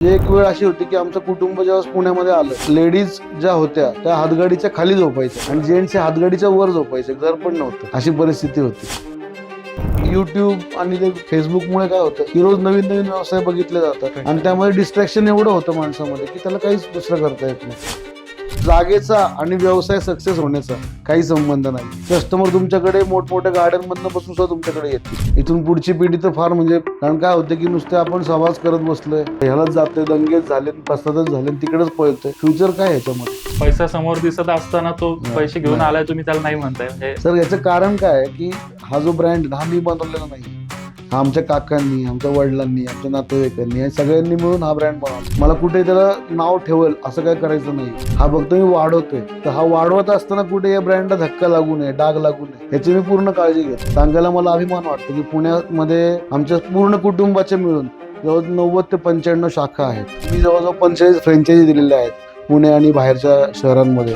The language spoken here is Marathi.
एक वेळ अशी होती की आमचं कुटुंब जेव्हा पुण्यामध्ये आलं लेडीज ज्या होत्या त्या हातगाडीच्या खाली झोपायच्या आणि जेंट्स हे हातगाडीच्या वर झोपायचे घर पण नव्हतं. अशी परिस्थिती होती. युट्यूब आणि ते फेसबुकमुळे काय होतं की रोज नवीन नवीन व्यवसाय बघितले जातात आणि त्यामध्ये डिस्ट्रॅक्शन एवढं होतं माणसामध्ये की त्याला काहीच दुसरं करता येत नाही. जागेचा आणि व्यवसाय सक्सेस होण्याचा काही संबंध नाही. कस्टमर तुमच्याकडे मोठमोठ्या गाड्यांमधनं बसून सुद्धा तुमच्याकडे येते इथून पुढची पिढी तर फार म्हणजे कारण काय होतं की नुसते आपण सहवास करत बसलोय. ह्यालाच जातोय दंगेच झाले पसतच झाले तिकडेच पळतोय. फ्युचर काय ह्याच्यामध्ये? पैसा समोर दिसत असताना तो पैसे घेऊन. आलाय तुम्ही त्याला नाही म्हणताय. सर याचं कारण काय की हा जो ब्रँड हा मी बनवलेला नाही. हा आमच्या काकांनी आमच्या वडिलांनी आमच्या नातेवाईकांनी या सगळ्यांनी मिळून हा ब्रँड बनवला. मला कुठे त्याला नाव ठेवल असं काय करायचं नाही. हा फक्त मी वाढवतोय. तर हा वाढवत असताना कुठे या ब्रँडला धक्का लागू नये डाग लागू नये याची मी पूर्ण काळजी घेतो. सांगायला मला अभिमान वाटतो की पुण्यामध्ये आमच्या पूर्ण कुटुंबाचे मिळून जवळ नव्वद ते पंच्याण्णव शाखा आहेत. मी जवळजवळ पंचेचाळीस फ्रँचायझी दिलेल्या आहेत पुणे आणि बाहेरच्या शहरांमध्ये.